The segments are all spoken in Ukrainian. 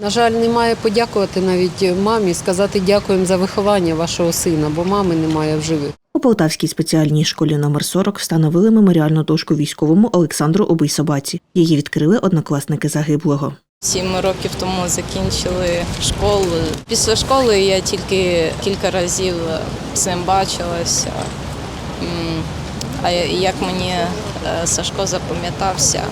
На жаль, немає подякувати навіть мамі, сказати дякуємо за виховання вашого сина, бо мами немає в живих. У Полтавській спеціальній школі номер 40 встановили меморіальну дошку військовому Олександру Обийсобаці. Її відкрили однокласники загиблого. Сім років тому закінчили школу. Після школи я тільки кілька разів з ним бачилася. А як мені е, Сашко запам'ятався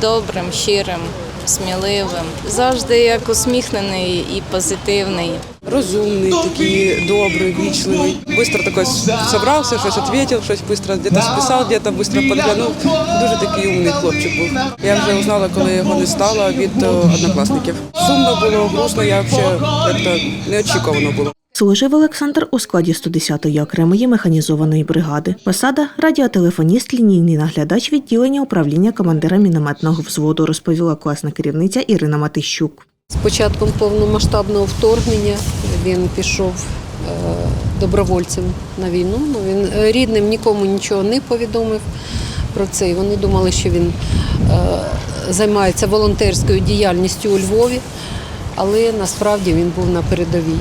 добрим, щирим, сміливим, завжди як усміхнений і позитивний. Розумний, такий добрий, вічливий. Быстро такой собрався, щось відповів, щось быстро где-то списав, где-то быстро подглянув. Дуже такий умний хлопчик був. Я вже узнала, коли його не стало від е, однокласників. Сумно було, грустно, я взагалі як-то неочікувано було. Служив Олександр у складі 110-ї окремої механізованої бригади. Посада радіотелефоніст, лінійний наглядач відділення управління командира мінометного взводу, розповіла класна керівниця Ірина Матищук. З початком повномасштабного вторгнення він пішов е, добровольцем на війну. Ну, він е, рідним нікому нічого не повідомив про це. Вони думали, що він е, займається волонтерською діяльністю у Львові, але насправді він був на передовій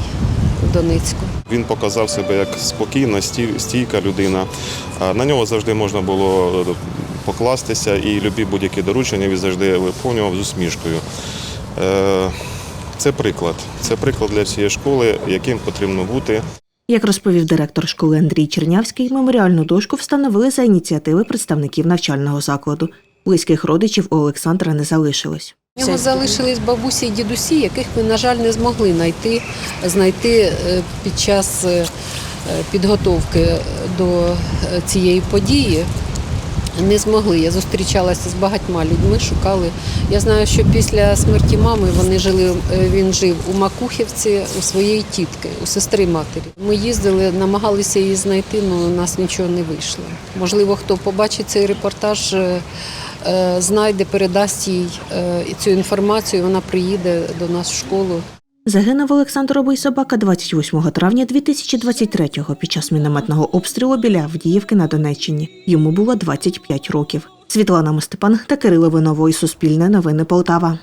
Донецьку. Він показав себе як спокійна, стійка людина. На нього завжди можна було покластися, і любі будь-які доручення він завжди виконував з усмішкою. Е, Це приклад. Це приклад для всієї школи, яким потрібно бути. Як розповів директор школи Андрій Чернявський, меморіальну дошку встановили за ініціативи представників навчального закладу. Близьких родичів у Олександра не залишилось. У нього залишились бабусі і дідусі, яких ми, на жаль, не змогли знайти, знайти е, під час е, підготовки до е, цієї події. Не змогли. Я зустрічалася з багатьма людьми, шукали. Я знаю, що після смерті мами вони жили, е, він жив у Макухівці у своєї тітки, у сестри матері. Ми їздили, намагалися її знайти, але у нас нічого не вийшло. Можливо, хто побачить цей репортаж, е, е, знайде, передасть їй е, цю інформацію. Вона приїде до нас в школу. Загинув Олександр Обийсобака 28 травня 2023-го під час мінометного обстрілу біля Авдіївки на Донеччині. Йому було 25 років. Світлана Мостепан та Кирило Винової Суспільне новини Полтава.